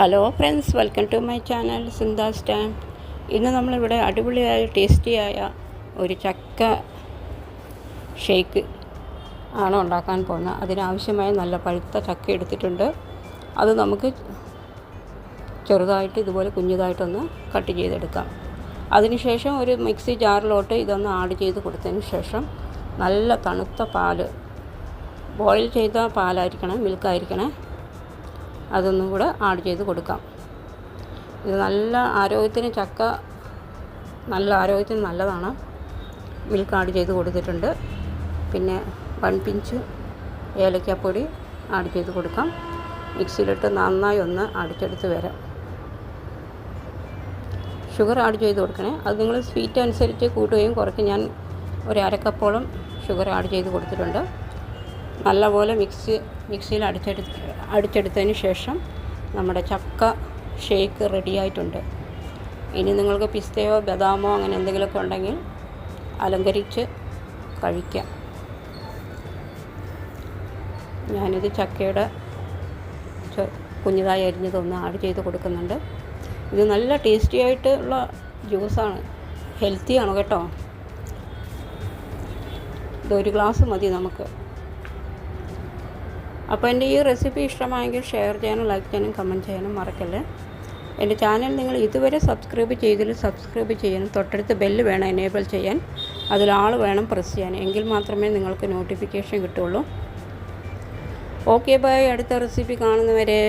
Hello friends welcome to my channel Sintha time ഇന്ന് നമ്മളിവിടെ അടിപൊളിയായ ടേസ്റ്റിയായ ഒരു ചക്ക ഷേക്ക് ആണ് ഉണ്ടാക്കാൻ പോകുന്നത്. അതിനാവശ്യമായ നല്ല പഴുത്ത ചക്ക എടുത്തിട്ടുണ്ട്. അത് നമുക്ക് ചെറുതായിട്ട് ഇതുപോലെ കുഞ്ഞതായിട്ടൊന്ന് കട്ട് ചെയ്തെടുക്കാം. അതിനുശേഷം ഒരു മിക്സി ജാറിലോട്ട് ഇതൊന്ന് ആഡ് ചെയ്ത് കൊടുത്തതിന് ശേഷം നല്ല തണുത്ത പാൽ ബോയിൽ ചെയ്ത പാലായിരിക്കണം മിൽക്കായിരിക്കണേ അതൊന്നും കൂടെ ആഡ് ചെയ്ത് കൊടുക്കാം. ഇത് നല്ല ആരോഗ്യത്തിന് ചക്ക നല്ല ആരോഗ്യത്തിന് നല്ലതാണ്. മിൽക്ക് ആഡ് ചെയ്ത് കൊടുത്തിട്ടുണ്ട്. പിന്നെ വൺ പിഞ്ച് ഏലക്കാപ്പൊടി ആഡ് ചെയ്ത് കൊടുക്കാം. മിക്സിയിലിട്ട് നന്നായി ഒന്ന് അടിച്ചെടുത്ത് വരാം. ഷുഗർ ആഡ് ചെയ്ത് കൊടുക്കണേ. അത് നിങ്ങൾ സ്വീറ്റ് അനുസരിച്ച് കൂട്ടുകയും കുറയ്ക്കും ഞാൻ ഒരു അരക്കപ്പോളം ഷുഗർ ആഡ് ചെയ്ത് കൊടുത്തിട്ടുണ്ട്. നല്ലപോലെ മിക്സ് മിക്സിയിൽ അടിച്ചെടുത്ത് അടിച്ചെടുത്തതിന് ശേഷം നമ്മുടെ ചക്ക ഷേക്ക് റെഡിയായിട്ടുണ്ട് ഇനി നിങ്ങൾക്ക് പിസ്തയോ ബദാമോ അങ്ങനെ എന്തെങ്കിലുമൊക്കെ ഉണ്ടെങ്കിൽ അലങ്കരിച്ച് കഴിക്കാം. ഞാനിത് ചക്കയുടെ കുഞ്ഞിതായി അരിഞ്ഞതൊന്ന് ആഡ് ചെയ്ത് കൊടുക്കുന്നുണ്ട്. ഇത് നല്ല ടേസ്റ്റി ആയിട്ടുള്ള ജ്യൂസാണ് ഹെൽത്തിയാണ് കേട്ടോ. ഇതൊരു ഗ്ലാസ് മതി നമുക്ക്. അപ്പോൾ എന്റെ ഈ റെസിപ്പി ഇഷ്ടമായെങ്കിൽ ഷെയർ ചെയ്യാനും ലൈക്ക് ചെയ്യാനും കമന്റ് ചെയ്യാനും മറക്കല്ലേ. എന്റെ ചാനൽ നിങ്ങൾ ഇതുവരെ സബ്സ്ക്രൈബ് ചെയ്തില്ല സബ്സ്ക്രൈബ് ചെയ്യാനും തൊട്ടടുത്ത് ബെല്ല് വേണം എനേബിൾ ചെയ്യാൻ. അതിലാൾ വേണം പ്രസ് ചെയ്യാൻ. എങ്കിൽ മാത്രമേ നിങ്ങൾക്ക് നോട്ടിഫിക്കേഷൻ കിട്ടുള്ളൂ ഓക്കെ ബൈ അടുത്ത റെസിപ്പി കാണുന്നവരെ.